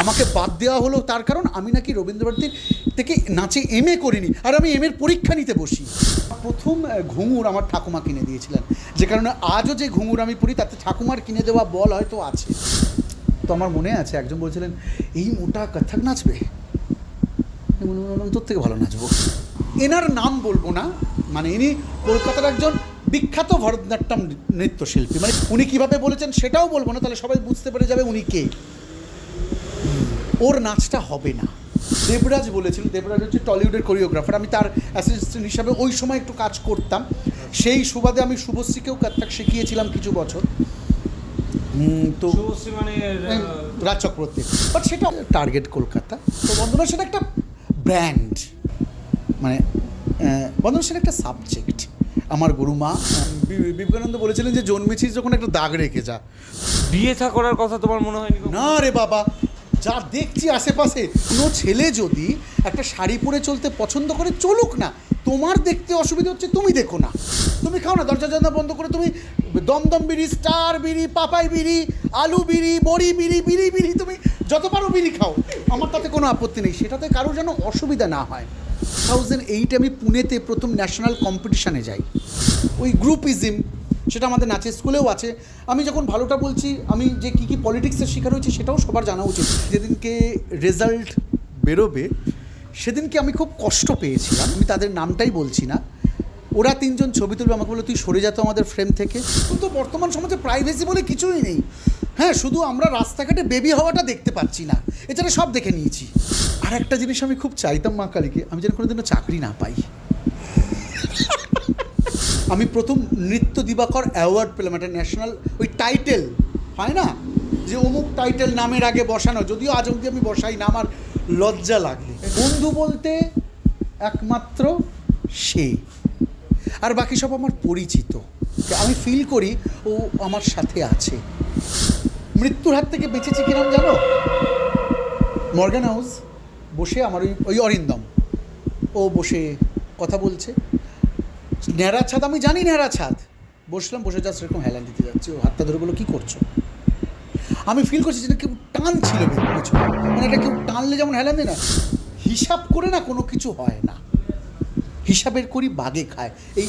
আমাকে বাদ দেওয়া হলো তার কারণ আমি নাকি রবীন্দ্রভারতীর থেকে নাচে এম এ করিনি। আর আমি এম এর পরীক্ষা নিতে বসি। প্রথম ঘুঙুর আমার ঠাকুমা কিনে দিয়েছিলেন। যে কারণে আজও যে ঘুঙুর আমি পড়ি, তাতে ঠাকুমার কিনে দেওয়া বল হয়তো আছে। তো আমার মনে আছে, একজন বলছিলেন, এই মোটা কত্থক নাচবে? তোর থেকে ভালো নাচবো। এনার নাম বলব না মানে ইনি কলকাতার একজন বিখ্যাত ভরতনাট্যম নৃত্যশিল্পী। মানে উনি কীভাবে বলেছেন সেটাও বলব না, তাহলে সবাই বুঝতে পেরে যাবে উনি কে। ওর নাচটা হবে না। দেবরাজ বলেছিল দেবরাজ হচ্ছে টলিউডের কোরিওগ্রাফার আমি তার অ্যাসিস্ট্যান্ট হিসাবে ওই সময় একটু কাজ করতাম। সেই সুবাদে আমি শুভশ্রীকেও কত্থক শিখিয়েছিলাম কিছু বছর। তো মানে রাজ চক্রবর্তী। বাট সেটা টার্গেট কলকাতা। তো বন্ধনা সেটা একটা ব্র্যান্ড মানে আহ, সেটা একটা সাবজেক্ট আমার গুরুমা বিবেকানন্দ বলেছিলেন যে জন্মেছিস যখন একটা দাগ রেখে যা। বিয়ে থা করার কথা তোমার মনে হয়নি কখনো? না রে বাবা যা দেখছি আশেপাশে, কোনো ছেলে যদি একটা শাড়ি পরে চলতে পছন্দ করে, চলুক না। তোমার দেখতে অসুবিধা হচ্ছে, তুমি দেখো না। তুমি খাও না, দরজা জানলা বন্ধ করে তুমি দমদম বিড়ি, স্টার বিড়ি, পাপাই বিড়ি, আলু বিড়ি, বড়ি বিড়ি বিড়ি বিড়ি, তুমি যত পারো বিড়ি খাও। আমার তাতে কোনো আপত্তি নেই, সেটাতে কারও যেন অসুবিধা না হয়। থাউজেন্ড এইটে আমি পুনেতে প্রথম ন্যাশনাল কম্পিটিশানে যাই। ওই গ্রুপিজম সেটা আমাদের নাচের স্কুলেও আছে। আমি যখন ভালোটা বলছি, আমি যে কী কী পলিটিক্সের শিকার হয়েছি সেটাও সবার জানা উচিত। যেদিনকে রেজাল্ট বেরোবে, সেদিনকে আমি খুব কষ্ট পেয়েছিলাম। আমি তাদের নামটাই বলছি না। ওরা তিনজন ছবি তুলবে, আমাকে বলল, তুই সরে যেত আমাদের ফ্রেম থেকে। কিন্তু বর্তমান সমাজে প্রাইভেসি বলে কিছুই নেই। হ্যাঁ শুধু আমরা রাস্তাঘাটে বেবি হওয়াটা দেখতে পাচ্ছি না। এছাড়া সব দেখে নিয়েছি। আর একটা জিনিস আমি খুব চাইতাম মা কালীকে, আমি যেন কোনোদিনও চাকরি না পাই। আমি প্রথম নৃত্য দিবাকর অ্যাওয়ার্ড পেলাম, একটা ন্যাশনাল ওই টাইটেল হয় না? যে অমুক টাইটেল নামের আগে বসানো, যদিও আজ অবধি আমি বসাই না, আমার লজ্জা লাগে বন্ধু বলতে একমাত্র সে। আর বাকি সব আমার পরিচিত আমি ফিল করি ও আমার সাথে আছে। মৃত্যুর হাত থেকে বেঁচেছি কিরম জানো? মর্গান হাউস বসে আমার ওই ওই অরিন্দম। ও বসে কথা বলছে। ন্যাড়া ছাদ, আমি জানি ন্যাড়া ছাদ। বসলাম, বসে যা সেরকম হেলান দিতে যাচ্ছে। ও হাতটা ধরে বলো কী করছ? আমি ফিল করছি যেটা কেউ টান ছিল মানে এটা কেউ টানলে যেমন হেলান দেয় না, হিসাব করে না কোনো কিছু হয় না। হিসাবের করি বাগে খায়। এই